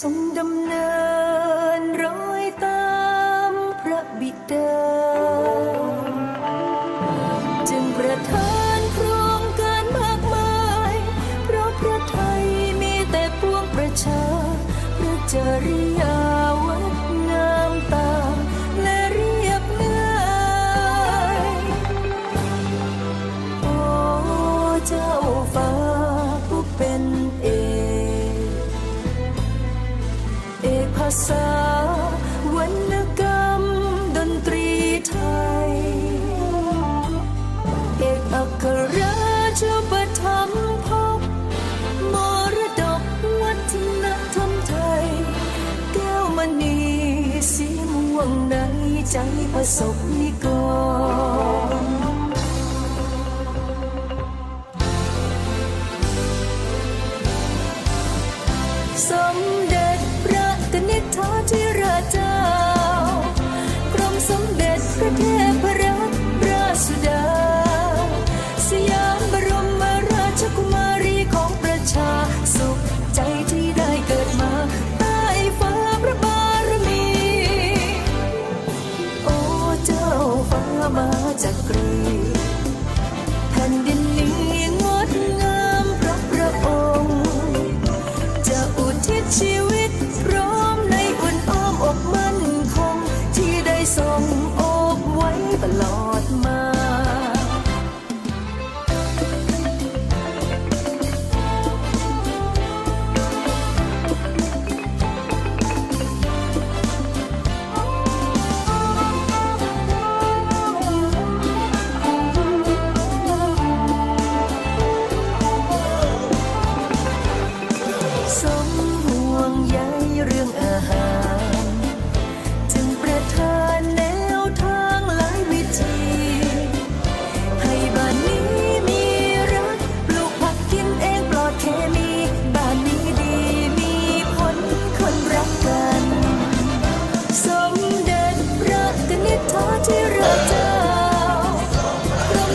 ทรงดำเนินรอยตามพระบิดา จึงประทานโครงการมากมาย เพราะพระไทยมีแต่ปวงประชา พระจริยา ษาวรรณกรรมดนตรีไทย เอกอัครราชประถมภพมรดกวัฒนธรรมไทย แก้วมณีสีม่วงในใจประสบนิกรสม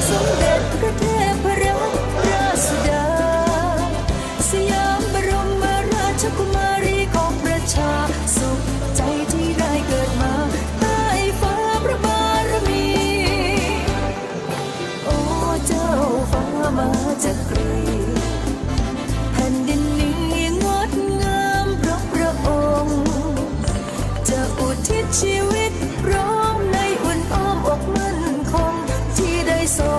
สมเด็จพระเทพรัตนรารสยามบรมราชกุมารีของประชา สุขใจที่ได้เกิดมา ใต้ฟ้าพระบารมี โอเจ้าฟ้ามาจากไกแผ่นดินนี้งดงามพระพระองค์ จะอุทิศชีวิตร้อมในอุ่นอ้อมอกมั่นคงที่ได้ส่ง